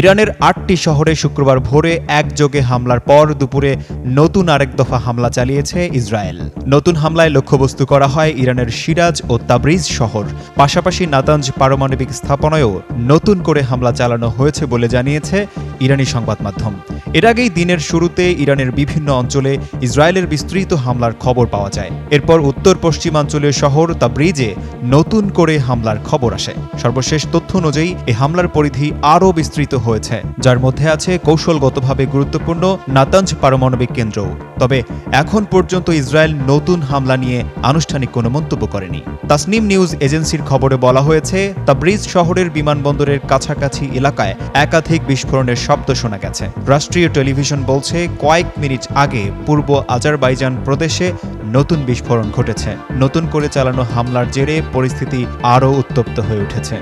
ইরানের আটটি শহরে শুক্রবার ভোরে একযোগে হামলার পর দুপুরে নতুন আরেক দফা হামলা চালিয়েছে ইসরায়েল। নতুন হামলায় লক্ষ্যবস্তু করা হয় ইরানের সিরাজ ও তাবরিজ শহর। পাশাপাশি নাতাঞ্জ পারমাণবিক স্থাপনায়ও নতুন করে হামলা চালানো হয়েছে বলে জানিয়েছে ইরানি সংবাদ মাধ্যম। এর আগেই দিনের শুরুতে ইরানের বিভিন্ন অঞ্চলে ইসরায়েলের বিস্তৃত হামলার খবর পাওয়া যায়। এরপর উত্তর পশ্চিমাঞ্চলীয় শহর তাবরিজে নতুন করে হামলার খবর আসে। সর্বশেষ তথ্য অনুযায়ী এই হামলার পরিধি আরও বিস্তৃত হয়েছে, যার মধ্যে আছে কৌশলগতভাবে গুরুত্বপূর্ণ নাতাঞ্জ পারমাণবিক কেন্দ্রও। তবে এখন পর্যন্ত ইসরায়েল নতুন হামলা নিয়ে আনুষ্ঠানিক কোনো মন্তব্য করেনি। তাসনিম নিউজ এজেন্সির খবরে বলা হয়েছে, তাবরিজ শহরের বিমানবন্দরের কাছাকাছি এলাকায় একাধিক বিস্ফোরণের শব্দ শোনা গেছে। রাষ্ট্রীয় টেলিভিশন বলছে, কয়েক মিনিট আগে পূর্ব আজারবাইজান প্রদেশে নতুন বিস্ফোরণ ঘটেছে। নতুন করে চালানো হামলার জেরে পরিস্থিতি আরও উত্তপ্ত হয়ে উঠেছে।